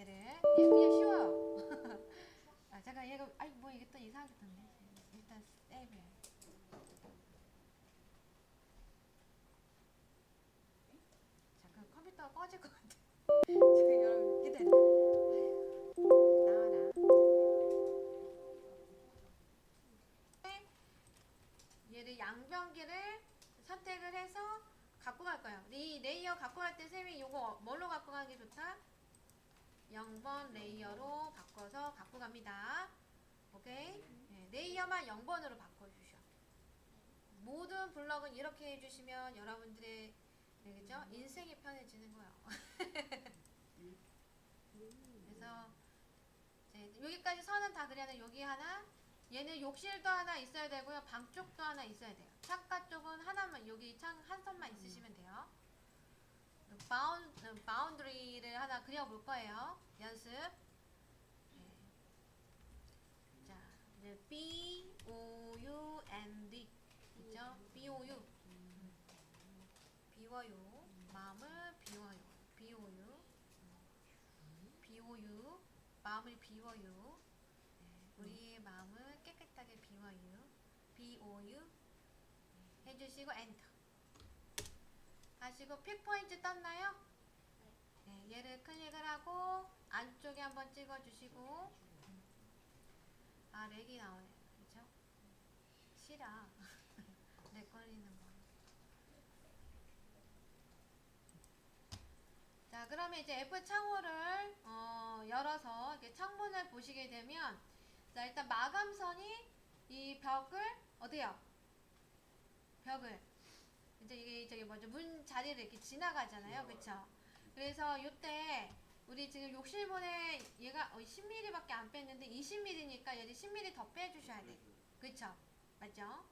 얘를 얘 그냥 쉬워요. 아 잠깐 얘가 아이 뭐 이게 또 이상하게 떴네. 일단 세이브. 잠깐 컴퓨터가 꺼질 것 같아. 지금 여러분. 아이고, 나와라. 얘를 양변기를 선택을 해서 갖고 갈 거예요. 이 레이어 갖고 갈 때 쌤이 요거 뭘로 갖고 가는 게 좋다? 0번 레이어로 바꿔서 갖고 갑니다. 오케이? 네, 레이어만 0번으로 바꿔주셔. 모든 블럭은 이렇게 해주시면 여러분들의 네, 그죠? 인생이 편해지는 거예요. 그래서 여기까지 선은 다 그려는 여기 하나, 얘는 욕실도 하나 있어야 되고요. 방 쪽도 하나 있어야 돼요. 창가 쪽은 하나만 여기 창 한 선만 있으시면 돼요. 바운 바운드리를 하나 그려볼 거예요. 연습. 네. 자, 이제 B O U N D 있죠? B O U 비워요. 마음을 비워요. B O U B O U 마음을 비워요. 네, 우리의 마음을 깨끗하게 비워요. B O U 해주시고 엔터. 하시고 픽 포인트 떴나요? 네, 얘를 클릭을 하고 안쪽에 한번 찍어주시고 아 렉이 나오네, 그렇죠? 싫어. 렉 걸리는 거. 자, 그러면 이제 F 창호를 어, 열어서 이렇게 창문을 보시게 되면 자 일단 마감선이 이 벽을 어디요? 벽을 이제 이게 저기 뭐죠 문 자리를 이렇게 지나가잖아요, 그렇죠? 그래서 이때 우리 지금 욕실문에 얘가 어, 10mm밖에 안 뺐는데 20mm니까 얘를 10mm 더 빼주셔야 돼, 그렇죠? 맞죠?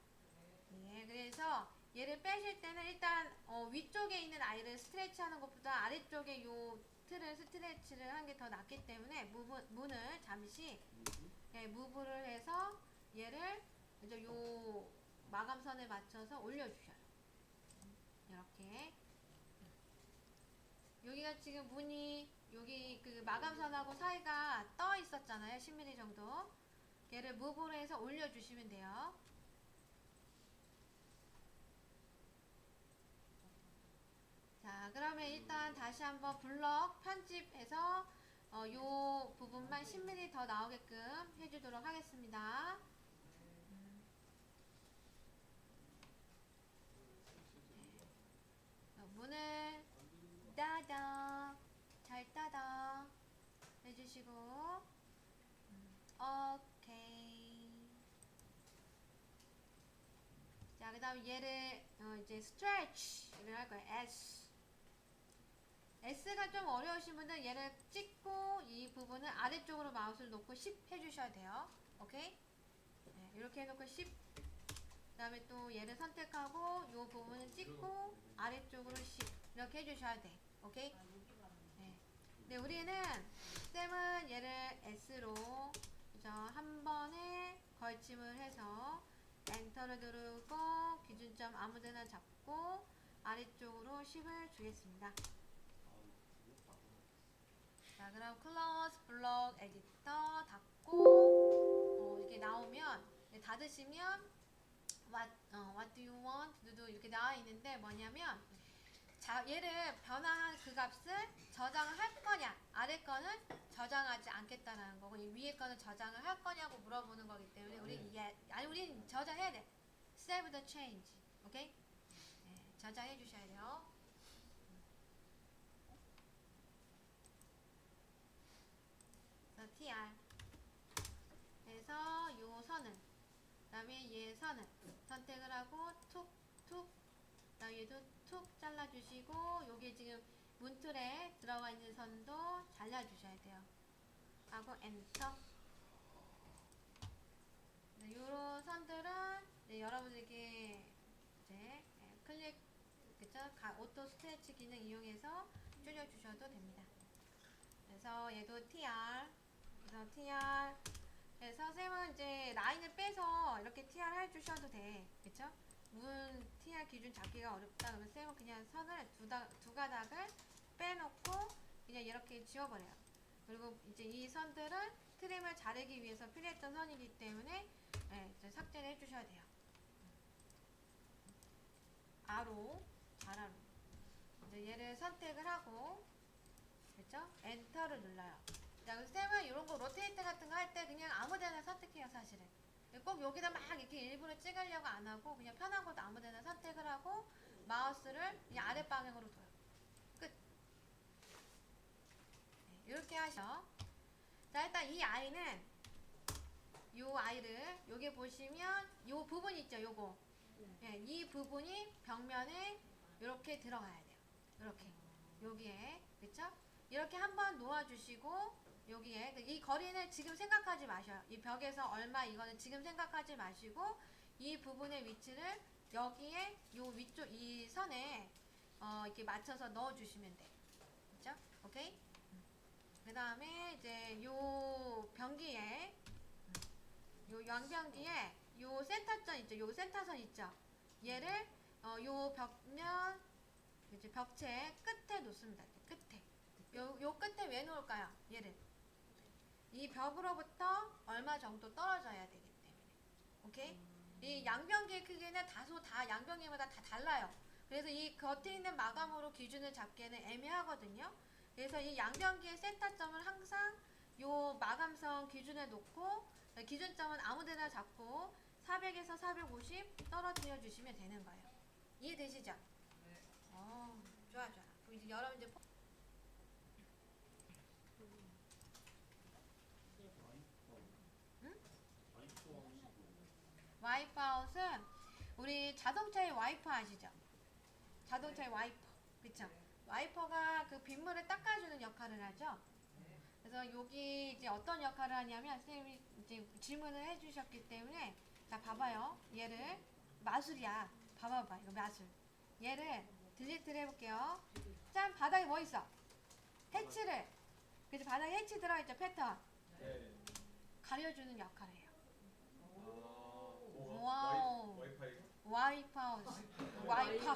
예, 그래서 얘를 빼실 때는 일단 어, 위쪽에 있는 아이를 스트레치 하는 것보다 아래쪽에 요 틀을 스트레치를 하는 게더 낫기 때문에 무브, 문을 잠시 예, 무브를 해서 얘를 이제 요 마감선에 맞춰서 올려주셔요. 이렇게 여기가 지금 문이 여기 그 마감선하고 사이가 떠 있었잖아요. 10mm 정도. 얘를 무브를 해서 올려주시면 돼요. 자, 그러면 일단 다시 한번 블럭 편집해서 어, 요 부분만 10mm 더 나오게끔 해주도록 하겠습니다. 음. 어, 문을 따다 잘 따다 해주시고 음, 오케이 자 그 다음 얘를 어, 이제 stretch를 할 거예요 S S가 좀 어려우신 분은 얘를 찍고 이 부분을 아래쪽으로 마우스를 놓고 10 해주셔야 돼요. 오케이? 네, 이렇게 해놓고 10. 그 다음에 또 얘를 선택하고 이 부분을 찍고 아래쪽으로 10 이렇게 해주셔야 돼. 오케이? 네. 네, 우리는 쌤은 얘를 S로 그죠? 한 번에 걸침을 해서 엔터를 누르고 기준점 아무데나 잡고 아래쪽으로 10을 주겠습니다. 자, 그럼 클로즈 블록 에디터 닫고 어, 이렇게 나오면 네, 닫으시면 what, 어, what do you want to do 이렇게 나와 있는데 뭐냐면 자, 얘를 변화한 그 값을 저장을 할 거냐? 아래 거는 저장하지 않겠다라는 거고 이 위에 거는 저장을 할 거냐고 물어보는 거기 때문에 우리 이게 아니 우린 저장해야 돼. Save the change. 오케이? 네, 저장해 주셔야 돼요. 그래서 tr 그래서 요 선은 그 다음에 얘 선은 선택을 하고 얘도 툭 잘라주시고 요게 지금 문틀에 들어가 있는 선도 잘라주셔야 돼요. 하고 엔터. 네, 요런 선들은 네, 여러분들께 이제 예, 클릭 그쵸? 가, 오토 스트레치 기능 이용해서 줄여주셔도 됩니다. 그래서 얘도 TR 그래서 TR 그래서 쌤은 이제 라인을 빼서 이렇게 TR 해주셔도 돼. 그쵸 문 TR 기준 잡기가 어렵다 그러면 쌤은 그냥 선을 두, 다, 두 가닥을 빼놓고 그냥 이렇게 지워버려요 그리고 이제 이 선들은 트림을 자르기 위해서 필요했던 선이기 때문에 네, 삭제를 해주셔야 돼요. 아로, 자라로. 이제 얘를 선택을 하고, 그렇죠? 엔터를 눌러요. 자, 쌤은 이런 거 로테이트 같은 거 할 때 그냥 아무 데나 선택해요, 사실은. 꼭 여기다 막 이렇게 일부러 찍으려고 안 하고 그냥 편한 것도 아무 데나 선택을 하고 마우스를 이 아래 방향으로 둬요. 끝. 네, 이렇게 하셔. 자, 일단 이 아이는 요 아이를 여기 보시면 요 부분 있죠, 요거. 예, 이 부분이 벽면에 이렇게 들어가야 돼요. 이렇게 여기에 그쵸? 이렇게 한번 놓아주시고 여기에 그이 거리는 지금 생각하지 마셔요. 이 벽에서 얼마 이거는 지금 생각하지 마시고 이 부분의 위치를 여기에 요 위쪽 이 선에 어, 이렇게 맞춰서 넣어 주시면 돼. 그쵸? 오케이? 그 다음에 이제 요 변기에 요 양변기에 요 센터점 있죠? 요 센터선 있죠? 얘를 어, 요 벽면 이제 벽체 끝에 놓습니다. 끝에. 요, 요 끝에 왜 놓을까요? 얘를. 이 벽으로부터 얼마 정도 떨어져야 되기 때문에. 오케이? 이 양변기의 크기는 다소 다 양변기마다 다 달라요. 그래서 이 겉에 있는 마감으로 기준을 잡기에는 애매하거든요. 그래서 이 양변기의 센터점을 항상 요 마감선 기준에 놓고 기준점은 아무데나 잡고 400에서 450 떨어뜨려 주시면 되는 거예요. 이해되시죠? 네. 어, 좋아 좋아. 그럼 이제 여러분 이제 포- 와이프 아웃은 우리 자동차의 와이퍼 아시죠? 자동차의 와이퍼. 그쵸? 와이퍼가 그 빗물을 닦아주는 역할을 하죠. 그래서 여기 이제 어떤 역할을 하냐면 선생님이 이제 질문을 해주셨기 때문에 자 봐봐요. 얘를 마술이야. 봐봐봐 이거 마술. 얘를 딜리트를 해볼게요. 짠 바닥에 뭐 있어? 해치를. 그래서 바닥에 해치 들어있죠 패턴. 네. 가려주는 역할을 해요. 아, 와우. 와이파이가? 와이프 하우스. 와이프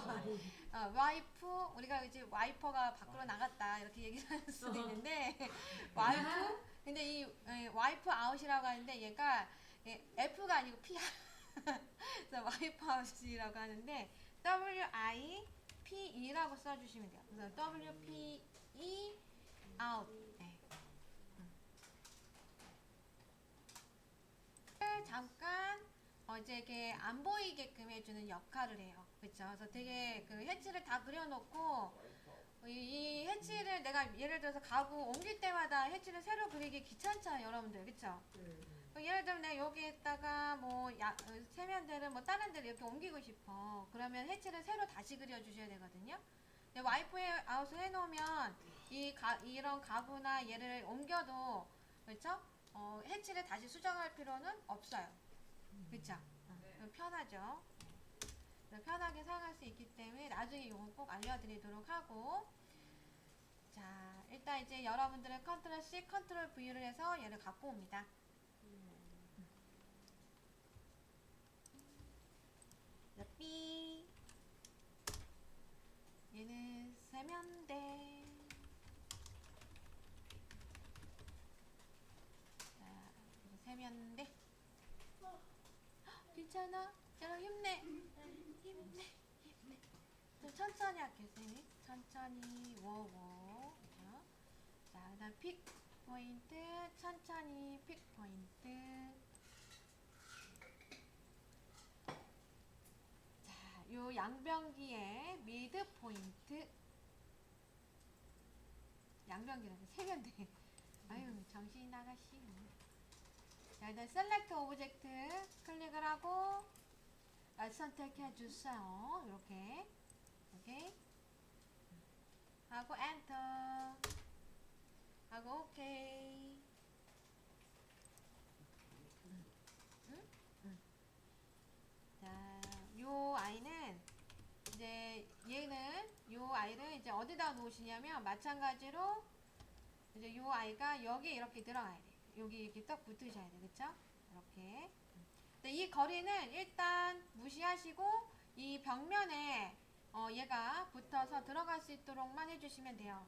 어, 와이프? 우리가 이제 와이퍼가 밖으로 나갔다. 이렇게 얘기할 수도 있는데. 와이프? 근데 이 에, 와이프 아웃이라고 하는데 얘가 예, F가 아니고 P야 그래서 와이프 아웃이라고 하는데 W I P E라고 써주시면 돼요. 그래서 W P E out. 네. 음. 잠깐 어, 이제 이렇게 안 보이게끔 해주는 역할을 해요. 그쵸? 그래서 되게 그 해치를 다 그려놓고 이, 이 해치를 내가 예를 들어서 가구 옮길 때마다 해치를 새로 그리기 귀찮잖아요, 여러분들. 그쵸? 그 예를 들면 내가 여기에다가 뭐 야, 어, 세면대를 뭐 다른 데를 이렇게 옮기고 싶어. 그러면 해치를 새로 다시 그려주셔야 되거든요. 근데 와이프에 아웃을 해놓으면 이 가, 이런 가구나 얘를 옮겨도 그렇죠? 어, 해치를 다시 수정할 필요는 없어요. 그쵸? 어, 네. 편하죠? 편하게 사용할 수 있기 때문에 나중에 이거 꼭 알려드리도록 하고 자 일단 이제 여러분들은 컨트롤 C, 컨트롤 V를 해서 얘를 갖고 옵니다. 자, B 얘는 세면대 자 세면대 헉, 괜찮아 여러분 힘내 힘내 힘내 좀 천천히 할게요 쌤이 천천히 워워 자 그다음 픽 포인트 천천히 픽 포인트 자, 요 양변기의 미드 포인트. 양변기라고 세면대. 아유, 정신이 나가시. 자, 일단 셀렉트 오브젝트 클릭을 하고 아, 선택해 주세요. 이렇게. 오케이. 하고 엔터. 하고 오케이. 자, 요 아이는 이제 얘는 요 아이를 이제 어디다 놓으시냐면 마찬가지로 이제 요 아이가 여기 이렇게 들어가야 돼. 여기 이렇게 딱 붙으셔야 돼. 그쵸? 이렇게. 근데 이 거리는 일단 무시하시고 이 벽면에 어, 얘가 붙어서 들어갈 수 있도록만 해주시면 돼요.